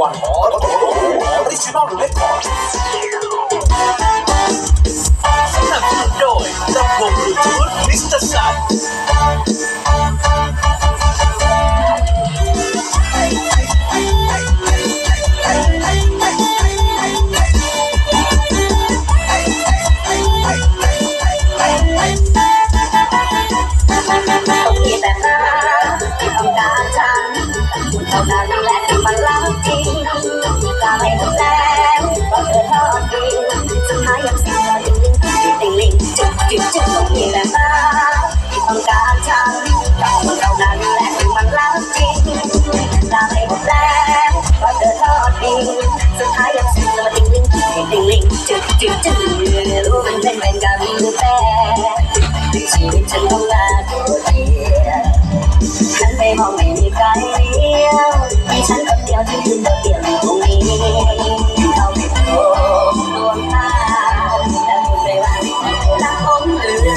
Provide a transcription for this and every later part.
วันออริจินอลเลคคอร์ดสนับสนุนโดยลำโพงบลูทูธมิสเตอร์สันต้องมีแต่เธอที่ต้องการฉันเท่านั้นแหละที่มัน จุดจุดต้องมีแต่เธอที่ต้องการฉันเท่านั้นแหละที่มันรักจริงจะไม่หมดแล้วก็เธอทอดดีสุดท้ายยังสิ่งเราดึงดึงดึงลิงจุดจุดจุดรู้มันเป็นเหมือนกันแต่ชีวิตฉันต้องการตัวเดียวฉันไปมองไม่มีใครเลี้ยวมีฉันคนเดียวที่ยืนโดดเดียว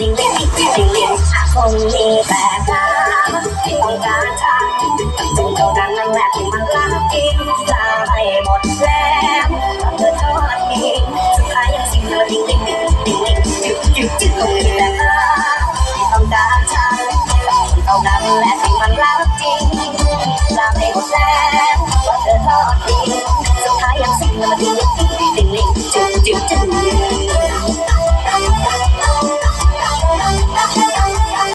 จริงได้ผิดจริงเรียนคงมีแต่นั้นที่ต้องการฉันจึงเท่านั้นนั่นแหละที่มันรักจริงจะไม่หมดแรงว่าเธอทอดทิ้สุดท้ายยังสิ่งเราจริงได้ผิดจริงเรียนจุดจุดจุดคงมีแต่นั้นที่ต้องการฉันเท่านั้นแหละที่มันรักจริงจะไม่หมดแรงว่าเธอทอดทิ้สุดท้ายยังสิ่งมันดี